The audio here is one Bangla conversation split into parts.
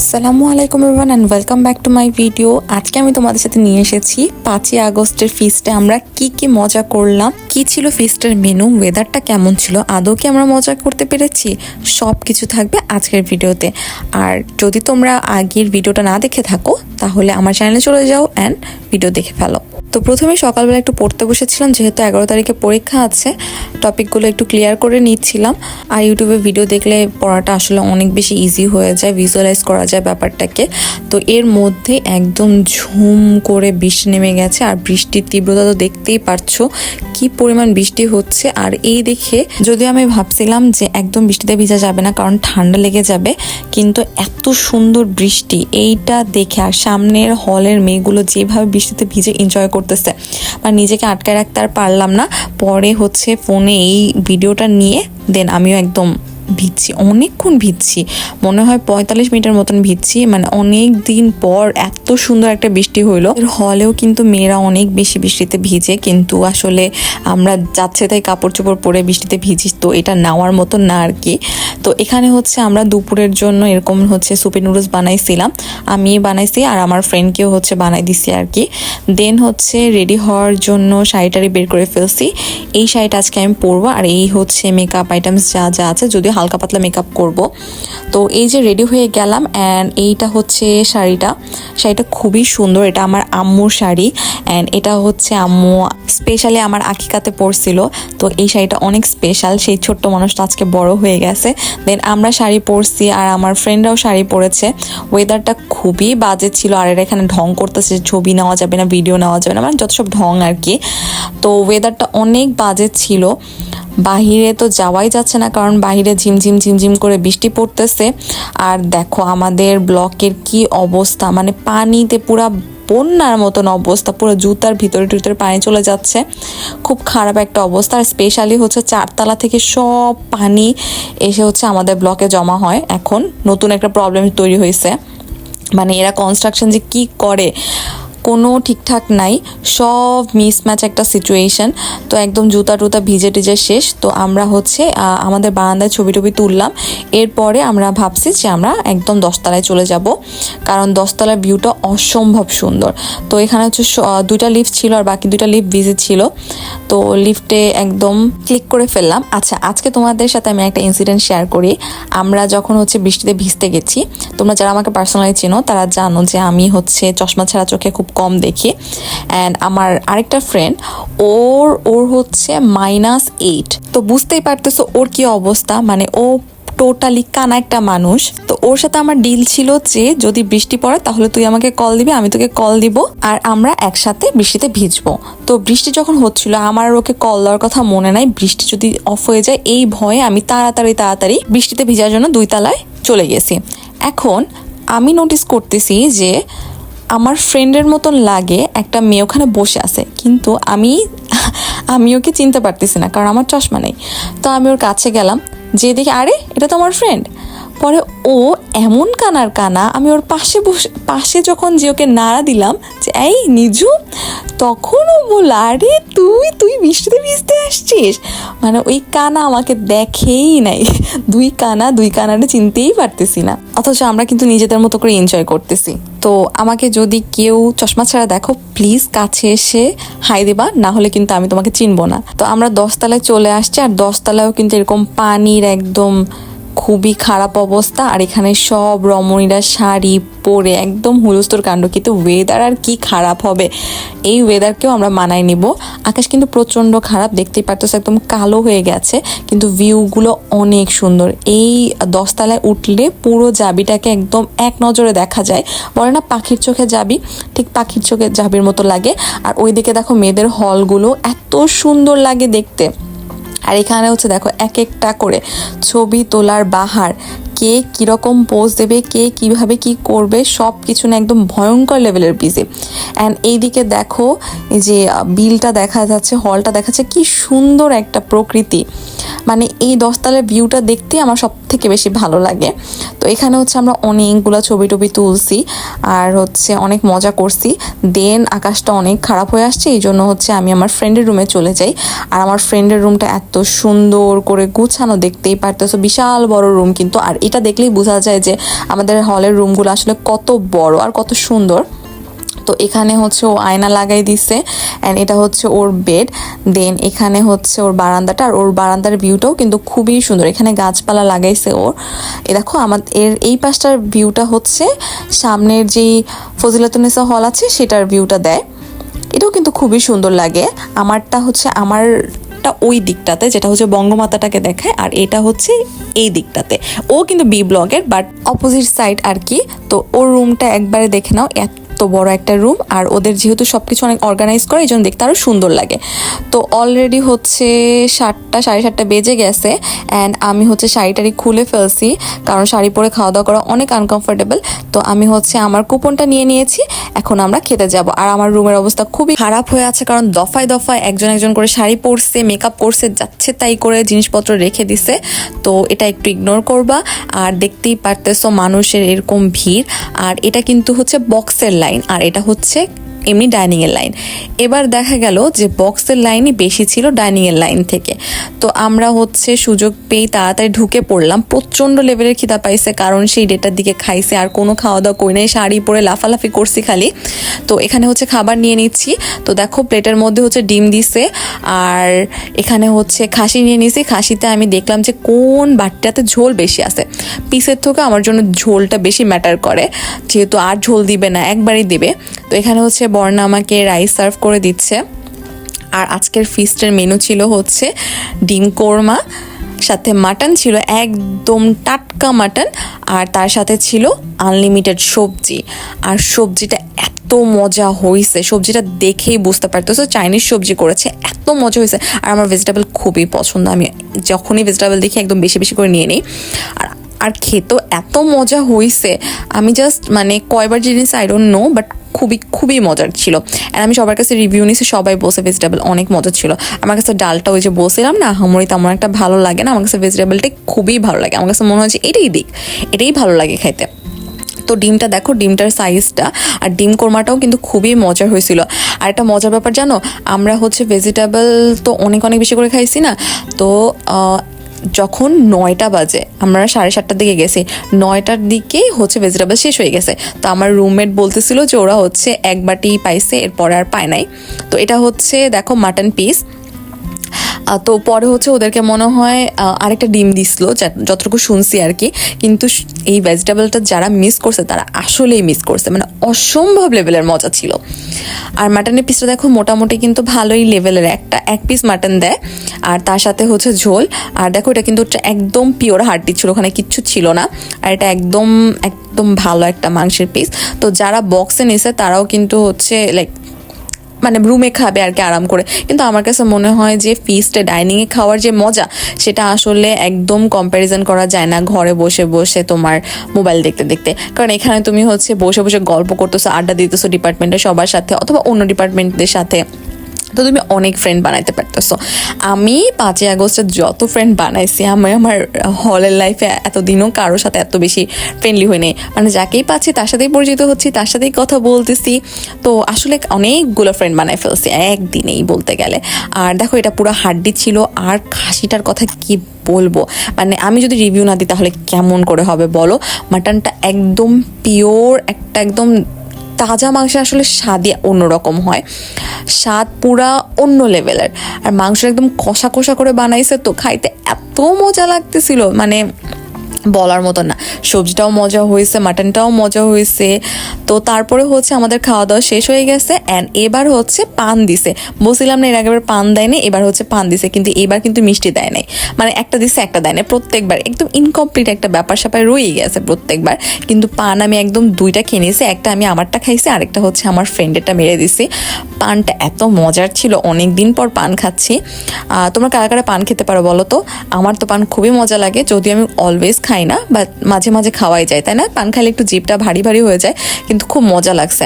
আসসালামু আলাইকুম everyone and welcome back to my video আজকে আমি তোমাদের সাথে নিয়ে এসেছি পাঁচই আগস্টের ফিস্টে আমরা কি কি মজা করলাম, কি ছিল ফিস্টের মেনু ওয়েদারটা কেমন ছিল, আদৌ কি আমরা মজা করতে পেরেছি সব কিছু থাকবে আজকের ভিডিওতে আর যদি তোমরা আগের ভিডিওটা না দেখে থাকো, তাহলে আমার চ্যানেলে চলে যাও অ্যান্ড ভিডিও দেখে ফেলো। তো প্রথমে সকালবেলা একটু পড়তে বসেছিলাম, যেহেতু এগারো তারিখে পরীক্ষা আছে টপিকগুলো একটু ক্লিয়ার করে নিচ্ছিলাম। আর ইউটিউবে ভিডিও দেখলে পড়াটা আসলে অনেক বেশি ইজি হয়ে যায় ভিজুয়ালাইজ করা যায় ব্যাপারটাকে। তো এর মধ্যে একদম ঝুম করে বৃষ্টি নেমে গেছে আর বৃষ্টির তীব্রতা তো দেখতেই পারছ কি পরিমাণ বৃষ্টি হচ্ছে। আর এই দেখে যদি আমি ভাবছিলাম যে একদম বৃষ্টিতে ভিজা যাবে না, কারণ ঠান্ডা লেগে যাবে, কিন্তু এত সুন্দর বৃষ্টি এইটা দেখে আর সামনের হলের মেয়েগুলো যেভাবে বৃষ্টিতে ভিজে এনজয় করতেছে, বা নিজেকে আটকায় রাখতে আর পারলাম না। পরে হচ্ছে ফোনে এই ভিডিওটা নিয়ে দেন আমিও একদম ভিজছি, অনেকক্ষণ ভিজছি। মনে হয় পঁয়তাল্লিশ মিনিটের মতন ভিজছি মানে অনেক দিন পর এত সুন্দর একটা বৃষ্টি হইল। হলেও কিন্তু মেয়েরা অনেক বেশি বৃষ্টিতে ভিজে, কিন্তু আসলে আমরা যাচ্ছে তাই কাপড় চোপড় পরে বৃষ্টিতে ভিজি, তো এটা নেওয়ার মতো না আর কি। তো এখানে হচ্ছে আমরা দুপুরের জন্য এরকম হচ্ছে সুপি নুডলস বানাইছিলাম। আমি বানাইছি আর আমার ফ্রেন্ডকেও হচ্ছে বানাই দিছি আর কি। দেন হচ্ছে রেডি হওয়ার জন্য শাড়িটারি বের করে ফেলছি। এই শাড়িটা আজকে আমি পরবো আর এই হচ্ছে মেকআপ আইটেমস যা যা আছে, যদিও হালকা পাতলা মেকআপ করব। তো এই যে রেডি হয়ে গেলাম অ্যান্ড এইটা হচ্ছে শাড়িটা। শাড়িটা খুবই সুন্দর, এটা আমার আম্মুর শাড়ি অ্যান্ড এটা হচ্ছে আম্মু স্পেশালি আমার আকিকাতে পরছিল। তো এই শাড়িটা অনেক স্পেশাল সেই ছোট্ট মানুষটা আজকে বড় হয়ে গেছে। দেন আমরা শাড়ি পরছি আর আমার ফ্রেন্ডরাও শাড়ি পরেছে। ওয়েদারটা খুবই বাজে ছিল আর এরা এখানে ঢং করতেছে ছবি নেওয়া যাবে না ভিডিও নেওয়া যাবে না মানে যত সব ঢং আর কি। তো ওয়েদারটা অনেক বাজে ছিল। বাহিরে তো যাওয়াই যাচ্ছে না, কারণ বাহিরে ঝিমঝিম ঝিমঝিম করে বৃষ্টি পড়তেছে। আর দেখো আমাদের ব্লকের কি অবস্থা মানে পানিতে পুরা বন্যার মতন অবস্থা, পুরো জুতার ভিতরে টুতরে পানি চলে যাচ্ছে। খুব খারাপ একটা অবস্থা, আর স্পেশালি হচ্ছে চারতলা থেকে সব পানি এসে হচ্ছে আমাদের ব্লকে জমা হয়। এখন নতুন একটা প্রবলেম তৈরি হয়েছে। মানে এরা কনস্ট্রাকশন যে কি করে কোনো ঠিকঠাক নাই, সব মিসম্যাচ একটা সিচুয়েশন তো একদম জুতা টুতা ভিজে টিজে শেষ। তো আমরা হচ্ছে আমাদের বারান্দায় ছবি টবি তুললাম। এরপরে আমরা ভাবছি যে আমরা একদম দশতলায় চলে যাব। কারণ দশতলার ভিউটা অসম্ভব সুন্দর। তো এখানে হচ্ছে দুইটা লিফট ছিল আর বাকি দুইটা লিফট ভিজিট ছিল। তো লিফটে একদম ক্লিক করে ফেললাম। আচ্ছা আজকে তোমাদের সাথে আমি একটা ইনসিডেন্ট শেয়ার করি। আমরা যখন হচ্ছে বৃষ্টিতে ভিজতে গেছি, তোমরা যারা আমাকে পার্সোনালি চেনো, তারা জানো যে আমি হচ্ছে চশমা ছাড়া চোখে খুব কম দেখি। অ্যান্ড আমার আরেকটা ফ্রেন্ড ওর ওর হচ্ছে মাইনাস এইট তো বুঝতেই পারতেছো ওর কি অবস্থা? মানে ও টোটালি কানা একটা মানুষ। তো ওর সাথে আমার ডিল ছিল যে, যদি বৃষ্টি পড়ে তাহলে তুই আমাকে কল দিবি, আমি তোকে কল দিব। আর আমরা একসাথে বৃষ্টিতে ভিজবো। তো বৃষ্টি যখন হচ্ছিল, আমার ওকে কল দেওয়ার কথা মনে নাই। বৃষ্টি যদি অফ হয়ে যায়, এই ভয়ে আমি তাড়াতাড়ি তাড়াতাড়ি বৃষ্টিতে ভিজার জন্য দুই তলায় চলে গেছি। এখন আমি নোটিস করতেছি যে আমার ফ্রেন্ডের মতন লাগে একটা মেয়ে ওখানে বসে আছে, কিন্তু আমি আমি ওকে চিনতে পারতেছি না, কারণ আমার চশমা নেই। তো আমি ওর কাছে গেলাম যে দেখি, আরে, এটা তো আমার ফ্রেন্ড? পরে ও এমন কানার কানা, আমি ওর পাশে বসে, পাশে যখন যে ওকে নাড়া দিলাম, যে এই নিজু তখন ও বলল, আরে তুই তুই বৃষ্টিতে ভিজতে আসছিস? মানে ওই কানা আমাকে দেখেই নাই। দুই কানা, দুই কানারে চিনতেই পারতেছি না। অথচ আমরা কিন্তু নিজেদের মতো করে এনজয় করতেছি। তো আমাকে যদি কেউ চশমা ছাড়া দেখো প্লিজ কাছে এসে হাই দেবা, না হলে কিন্তু আমি তোমাকে চিনবো না। তো আমরা দশতলায় চলে আসছি, আর দশতলায়ও কিন্তু এরকম পানির একদম খুবই খারাপ অবস্থা। আর এখানে সব রমণীরা শাড়ি পরে একদম হুলস্থুর কাণ্ড। কিন্তু ওয়েদার আর কি খারাপ হবে, এই ওয়েদারকেও আমরা মানায় নিব। আকাশ কিন্তু প্রচণ্ড খারাপ, দেখতেই পারতেছে একদম কালো হয়ে গেছে। কিন্তু ভিউগুলো অনেক সুন্দর। এই দশতলায় উঠলে পুরো জাবিটাকে একদম এক নজরে দেখা যায়। বলে না পাখির চোখে যাবি ঠিক পাখির চোখে জাবির মতো লাগে। আর ওইদিকে দেখো মেয়েদের হলগুলো এত সুন্দর লাগে দেখতে। আর এখানে হচ্ছে দেখো এক একটা করে ছবি তোলার বাহার। কে কীরকম পোজ দেবে, কে কীভাবে কি করবে সব কিছু না একদম ভয়ঙ্কর লেভেলের বিজি অ্যান্ড এইদিকে দেখো যে বিলটা দেখা যাচ্ছে হলটা দেখাচ্ছে কি সুন্দর একটা প্রকৃতি। মানে এই দশতলার ভিউটা দেখতে আমার সব থেকে বেশি ভালো লাগে। তো এখানে হচ্ছে আমরা অনেকগুলো ছবি টবি তুলছি, আর হচ্ছে অনেক মজা করছি। দেন আকাশটা অনেক খারাপ হয়ে আসছে, এই জন্য হচ্ছে আমি আমার ফ্রেন্ডের রুমে চলে যাই। আর আমার ফ্রেন্ডের রুমটা এত সুন্দর করে গুছানো, দেখতেই পারতেছো, বিশাল বড় রুম কিন্তু। আর এটা দেখলেই বোঝা যায় যে আমাদের হলের রুমগুলো আসলে কত বড় আর কত সুন্দর। তো এখানে হচ্ছে ও আয়না লাগাই দিছে অ্যান্ড এটা হচ্ছে ওর বেড দেন এখানে হচ্ছে ওর বারান্দাটা আর ওর বারান্দার ভিউটাও কিন্তু খুবই সুন্দর। এখানে গাছপালা লাগাইছে ওর এ দেখো আমার, এর এই পাশটার ভিউটা হচ্ছে, সামনের যেই ফজিলাতুন্নেসা হল আছে সেটার ভিউটা দেয়। এটাও কিন্তু খুবই সুন্দর লাগে। আমারটা হচ্ছে আমারটা ওই দিকটাতে, যেটা হচ্ছে বঙ্গমাতাটাকে দেখায়, আর এটা হচ্ছে এই দিকটাতে। ও কিন্তু বি ব্লকের বাট অপোজিট সাইড আর কি। তো ওর রুমটা একবারে দেখে নাও, এত বড় একটা রুম আর ওদের যেহেতু সব কিছু অনেক অর্গানাইজ করে এই জন্য দেখতে আরও সুন্দর লাগে। তো অলরেডি হচ্ছে সাতটা, সাড়ে সাতটা বেজে গেছে অ্যান্ড আমি হচ্ছে শাড়িটারি খুলে ফেলছি কারণ শাড়ি পরে খাওয়া দাওয়া করা অনেক আনকমফোর্টেবল তো আমি হচ্ছে আমার কুপনটা নিয়ে নিয়েছি, এখন আমরা খেতে যাব। আর আমার রুমের অবস্থা খুবই খারাপ হয়ে আছে কারণ দফায় দফায় একজন একজন করে শাড়ি পরছে মেকআপ করছে, যাচ্ছে তাই করে জিনিসপত্র রেখে দিছে। তো এটা একটু ইগনোর করবা। আর দেখতেই পারতেছো মানুষের এরকম ভিড়। আর এটা কিন্তু হচ্ছে বক্সের লাইন আর এটা হচ্ছে এমনি ডাইনিংয়ের লাইন এবার দেখা গেল যে বক্সের লাইনই বেশি ছিল ডাইনিংয়ের লাইন থেকে। তো আমরা হচ্ছে সুযোগ পেয়ে তাড়াতাড়ি ঢুকে পড়লাম। প্রচণ্ড লেভেলের খিদা পাইছে, কারণ সেই ডেটার দিকে খাইছে, আর কোনো খাওয়া দাওয়া করি নাই, শাড়ি পরে লাফালাফি করছি খালি। তো এখানে হচ্ছে খাবার নিয়ে নিচ্ছি। তো দেখো প্লেটের মধ্যে হচ্ছে ডিম দিছে, আর এখানে হচ্ছে খাসি নিয়ে নিছি। খাসিতে আমি দেখলাম যে কোন বাটিটাতে ঝোল বেশি আছে। পিসের থেকে আমার জন্য ঝোলটা বেশি ম্যাটার করে, যেহেতু আর ঝোল দিবে না, একবারই দিবে। তো এখানে হচ্ছে বর্ণা আমাকে রাইস সার্ভ করে দিচ্ছে। আর আজকের ফিস্টের মেনু ছিল হচ্ছে ডিম কোরমা, সাথে মাটন ছিল একদম টাটকা মাটন আর তার সাথে ছিল আনলিমিটেড সবজি। আর সবজিটা এত মজা হয়েছে সবজিটা দেখেই বুঝতে পারতেছো চাইনিজ সবজি করেছে, এত মজা হয়েছে আর আমার ভেজিটেবল খুবই পছন্দ, আমি যখনই ভেজিটেবল দেখি একদম বেশি বেশি করে নিয়ে নিই। আর আর খেতেও এত মজা হয়েছে আমি জাস্ট মানে কয়বার জিনিস আই ডোন্ট নো বাট খুবই খুবই মজার ছিল। আর আমি সবার কাছে রিভিউ নিয়েছি সবাই বসে ভেজিটেবল অনেক মজা ছিল। আমার কাছে ডালটা ওই যে বসছিলাম না, হামরি তেমন একটা ভালো লাগে না, আমার কাছে ভেজিটেবলটা খুবই ভালো লাগে। আমার কাছে মনে হয় যে এটাই দিক, এটাই ভালো লাগে খাইতে। তো ডিমটা দেখো, ডিমটার সাইজটা আর ডিম কোরমাটাও কিন্তু খুবই মজার হয়েছিল। আর একটা মজার ব্যাপার জানো, আমরা হচ্ছে ভেজিটেবল তো অনেক অনেক বেশি করে খাইছি না, তো যখন নয়টা বাজে, আমরা সাড়ে সাতটার দিকে গেছি, নয়টার দিকেই হচ্ছে ভেজিটেবল শেষ হয়ে গেছে। তো আমার রুমমেট বলতেছিল যে ওরা হচ্ছে এক বাটি পাইছে, এরপরে আর পায় নাই। তো এটা হচ্ছে, দেখো মাটন পিস তো পরে হচ্ছে ওদেরকে মনে হয় আরেকটা ডিম দিছিল যতটুকু শুনছি আর কি। কিন্তু এই ভেজিটেবলটা যারা মিস করছে, তারা আসলেই মিস করছে। মানে অসম্ভব লেভেলের মজা ছিল। আর মাটনের পিসটা দেখো, মোটামুটি কিন্তু ভালোই লেভেলের একটা, এক পিস মাটন দেয়, আর তার সাথে হচ্ছে ঝোল। আর দেখো, এটা কিন্তু একদম পিওর হাড্ডি ছিল, ওখানে কিচ্ছু ছিল না। আর এটা একদম একদম ভালো একটা মাংসের পিস তো যারা বক্সে নিছে, তারাও কিন্তু হচ্ছে লাইক মানে রুমে খাবে আর কি আরাম করে। কিন্তু আমার কাছে মনে হয় যে ফিস্টে ডাইনিংয়ে খাওয়ার যে মজা, সেটা আসলে একদম কম্প্যারিজন করা যায় না ঘরে বসে বসে তোমার মোবাইল দেখতে দেখতে। কারণ এখানে তুমি হচ্ছে বসে বসে গল্প করতেছো, আড্ডা দিতেছো ডিপার্টমেন্টের সবার সাথে অথবা অন্য ডিপার্টমেন্টদের সাথে। তো তুমি অনেক ফ্রেন্ড বানাইতে পারতেছো। আমি পাঁচই আগস্টে যত ফ্রেন্ড বানাইছি, আমি আমার হলের লাইফে এতদিনও কারোর সাথে এত বেশি ফ্রেন্ডলি হয়নি মানে যাকেই পাচ্ছি, তার সাথেই পরিচিত হচ্ছি, তার সাথেই কথা বলতেছি। তো আসলে অনেকগুলো ফ্রেন্ড বানাই ফেলছি, একদিনেই বলতে গেলে। আর দেখো, এটা পুরো হাড্ডি ছিল, আর খাসিটার কথা কি বলব? মানে আমি যদি রিভিউ না দিই, তাহলে কেমন করে হবে বলো? মাটনটা একদম পিওর একটা একদম তাজা মাংস আসলে স্বাদই অন্যরকম হয়। স্বাদ পুরা অন্য লেভেলের আর মাংস একদম কষা কষা করে বানাইছে তো খাইতে এত মজা লাগতেছিল। মানে বলার মতো না। সবজিটাও মজা হয়েছে, মাটনটাও মজা হয়েছে। তো তারপরে হচ্ছে আমাদের খাওয়া দাওয়া শেষ হয়ে গেছে অ্যান্ড এবার হচ্ছে পান দিছে। বলছিলাম না, এর আগেবার পান দেয়নি, এবার হচ্ছে পান দিছে, কিন্তু এবার কিন্তু মিষ্টি দেয় নাই। মানে একটা দিছে, একটা দেয় নাই, প্রত্যেকবার। একদম ইনকমপ্লিট একটা ব্যাপার স্যাপার রয়ে গেছে প্রত্যেকবার। কিন্তু পান আমি একদম দুইটা খেয়ে নিয়েছি একটা আমি আমারটা খাইছি, আরেকটা হচ্ছে আমার ফ্রেন্ডেরটা মেরে দিছি। পানটা এত মজার ছিল অনেক দিন পর পান খাচ্ছি। তোমরা কারা কারা পান খেতে পারো বলো তো? আমার তো পান খুবই মজা লাগে, যদিও আমি অলওয়েজ খাই না বাট মাঝে মাঝে খাওয়াই যায়, তাই না? পান খাইলে একটু জিভটা ভারী ভারী হয়ে যায়, কিন্তু খুব মজা লাগছে।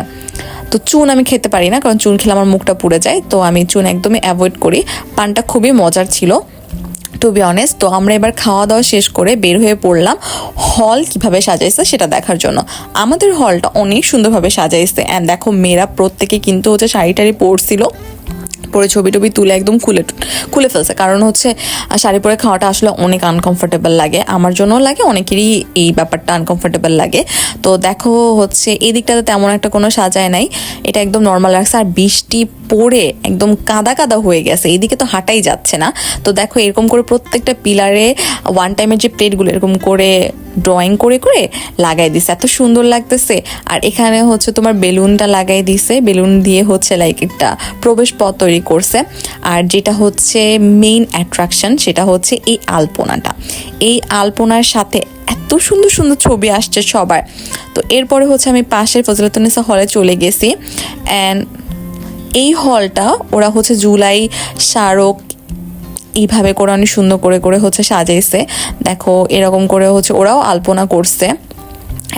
তো চুন আমি খেতে পারি না, কারণ চুন খেলে আমার মুখটা পুড়ে যায়, তো আমি চুন একদমই অ্যাভয়েড করি। পানটা খুবই মজার ছিল টু বি অনেস্ট তো আমরা এবার খাওয়া দাওয়া শেষ করে বের হয়ে পড়লাম হল কীভাবে সাজাইছে সেটা দেখার জন্য। আমাদের হলটা অনেক সুন্দরভাবে সাজাইছে অ্যান্ড দেখো মেয়েরা প্রত্যেকে কিন্তু হচ্ছে শাড়ি টাড়ি পরছিল। পরে ছবি টবি তুলে একদম খুলে খুলে ফেলছে। কারণ হচ্ছে শাড়ি পরে খাওয়াটা আসলে অনেক আনকমফোর্টেবল লাগে। আমার জন্যও লাগে, অনেকেরই এই ব্যাপারটা আনকমফোর্টেবল লাগে। তো দেখো হচ্ছে, এই দিকটাতে তেমন একটা কোনো সাজায় নাই। এটা একদম নর্মাল লাগছে। আর বৃষ্টি পড়ে একদম কাদা কাদা হয়ে গেছে। এইদিকে তো হাঁটাই যাচ্ছে না। তো দেখো, এরকম করে প্রত্যেকটা পিলারে ওয়ান টাইমের যে প্লেটগুলো এরকম করে ড্রয়িং করে করে লাগাই দিছে। এত সুন্দর লাগতেছে। আর এখানে হচ্ছে তোমার বেলুনটা লাগাই দিছে। বেলুন দিয়ে হচ্ছে লাইক একটা প্রবেশ পথ তৈরি করছে। আর যেটা হচ্ছে মেইন অ্যাট্রাকশন সেটা হচ্ছে এই আলপনাটা। এই আলপনার সাথে এত সুন্দর সুন্দর ছবি আসছে সবার। তো এরপরে হচ্ছে আমি পাশের ফজলতুন্নেসা হলে চলে গেছি। অ্যান্ড এই হলটা ওরা হচ্ছে জুলাই স্মারক এইভাবে করে অনেক সুন্দর করে করে হচ্ছে সাজাইছে। দেখো, এরকম করে হচ্ছে ওরাও আলপনা করছে।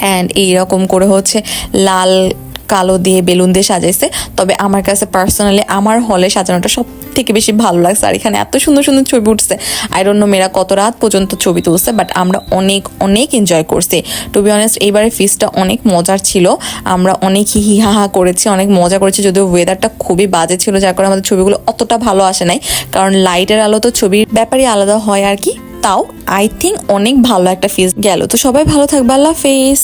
অ্যান্ড এইরকম করে হচ্ছে লাল কালো দিয়ে বেলুন দিয়ে সাজাইছে। তবে আমার কাছে পার্সোনালি আমার হলে সাজানোটা সব থেকে বেশি ভালো লাগছে। আর এখানে এত সুন্দর সুন্দর ছবি উঠছে। আই ডোন্ট নো মেয়েরা কত রাত পর্যন্ত ছবি তুলছে বাট আমরা অনেক অনেক এনজয় করছি। টু বি অনেস্ট এইবারে ফিসটা অনেক মজার ছিল। আমরা অনেক হি হি হা হা করেছি, অনেক মজা করেছি। যদিও ওয়েদারটা খুবই বাজে ছিল, যার কারণে আমাদের ছবিগুলো অতটা ভালো আসে নাই। কারণ লাইটের আলো তো ছবির ব্যাপারই আলাদা হয় আর কি। তাও আই থিঙ্ক অনেক ভালো একটা ফিস গেল। তো সবাই ভালো থাকবে, আল্লাহ ফেস